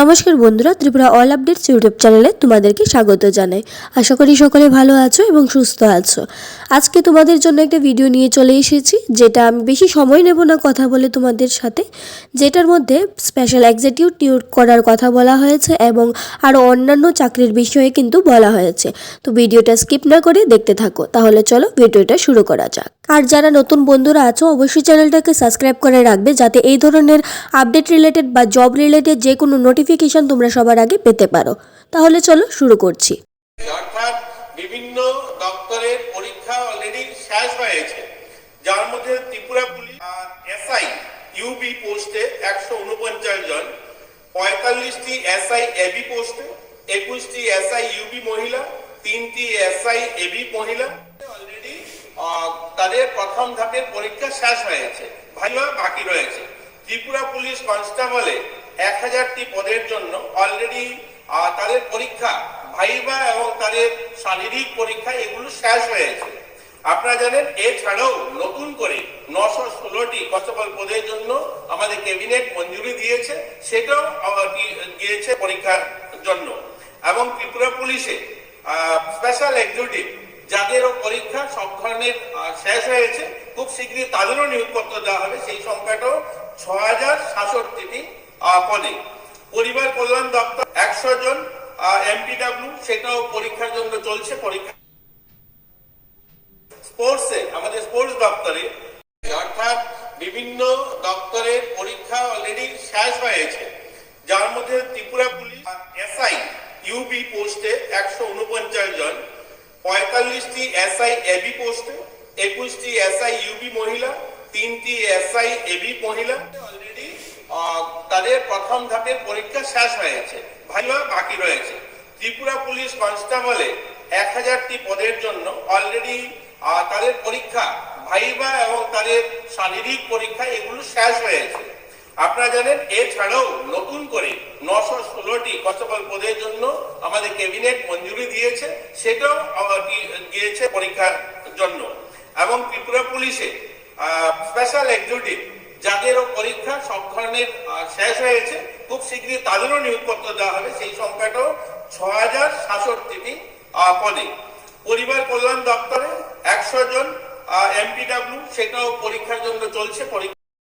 নমস্কার বন্ধুরা, Tripura all updates YouTube চ্যানেলে তোমাদেরকে স্বাগত জানাই। আশা করি সকলে ভালো আছো এবং সুস্থ আছো। আজকে তোমাদের জন্য একটা ভিডিও নিয়ে চলে এসেছি, যেটা আমি বেশি সময় নেব না কথা বলে তোমাদের সাথে, যেটার মধ্যে স্পেশাল এক্সিকিউট নিয়োগ করার কথা বলা হয়েছে এবং আরও অন্যান্য চাকরির বিষয়ে কিন্তু বলা হয়েছে। তো ভিডিওটা স্কিপ না করে দেখতে থাকো, তাহলে চলো ভিডিওটা শুরু করা যাক। আর যারা নতুন বন্ধুরা আছো, অবশ্যই চ্যানেলটাকে সাবস্ক্রাইব করে রাখবে যাতে এই ধরনের আপডেট রিলেটেড বা জব রিলেটেড যে কোনো নোটিফিকেশন তোমরা সবার আগে পেতে পারো। তাহলে চলো শুরু করছি। অর্থাৎ বিভিন্ন দপ্তরের পরীক্ষা অলরেডি শেষ হয়েছে। যার মধ্যে ত্রিপুরা পুলিশ এসআই ইউবি পোস্টে একশো উনপঞ্চাশ জন, পঁয়তাল্লিশটি এসআই এবি পোস্টে একুশটি এসআই ইউবি মহিলা, তিনটি এসআই এবি মহিলা। অলরেডি তাদের প্রথম ধাপের পরীক্ষা শেষ হয়েছে। ভাইবা বাকি রয়েছে। ত্রিপুরা পুলিশ কনস্টেবলে এক হাজারটি পদের জন্য অলরেডি তাদের পরীক্ষা, ভাইবা এবং তাদের শারীরিক পরীক্ষা এগুলো শেষ হয়েছে। আপনারা জানেন, এছাড়াও নতুন করে নশো ষোলোটি কনস্টেবল পদের জন্য আমাদের ক্যাবিনেট মঞ্জুরি দিয়েছে, সেটাও দি- পরীক্ষার জন্য। এবং ত্রিপুরা পুলিশে স্পেশাল এক্সিকিউটিভ যাদেরও পরীক্ষা সব ধরনের শেষ হয়েছে, খুব শীঘ্রই তাদেরও নিয়োগপত্র দেওয়া হবে। সেই সংখ্যাটাও ছ হাজার সাতষট্টিটি পদে। পরিবার কল্যাণ দপ্তর একশো জন এমপিডাব্লিউ সেটাও পরীক্ষার জন্য চলছে। পরীক্ষা স্পোর্টসে, আমাদের স্পোর্টস দপ্তরে, অর্থাৎ বিভিন্ন দপ্তরের পরীক্ষা অলরেডি শেষ হয়েছে। যার মধ্যে ত্রিপুরা পুলিশ এসআই ইউবি পোস্টে একশো উনপঞ্চাশ জন পঁয়তাল্লিশটি এসআই এবি পোস্টে, একুশটি এসআই ইউবি মহিলা, তিনটি এসআই এবি মহিলা। অলরেডি তাদের প্রথম ধাপের পরীক্ষা শেষ হয়েছে। ভাইবা বাকি রয়েছে। ত্রিপুরা পুলিশ কনস্টেবলে এক হাজারটি পদের জন্য অলরেডি তাদের পরীক্ষা ভাইবা এবং তাদের শারীরিক পরীক্ষা এগুলো শেষ হয়েছে। আপনারা জানেন, এছাড়াও নতুন করে নশো ষোলোটি কনস্টেবল পদের জন্য আমাদের ক্যাবিনেট মঞ্জুরি দিয়েছে, সেটাও দিয়েছে পরীক্ষার জন্য। এবং ত্রিপুরা পুলিশে স্পেশাল এক্সিকিউটিভ যাদেরও পরীক্ষা সব ধরনের শেষ হয়েছে, খুব শীঘ্রই তাদেরও নিয়োগপত্র দেওয়া হবে, সেই সংখ্যাটাও ছ হাজার সাতষট্টিটি পদে। পরিবার কল্যাণ দপ্তরে একশো জন এমপিডাব্লিউ সেটাও পরীক্ষার জন্য চলছে, পরীক্ষা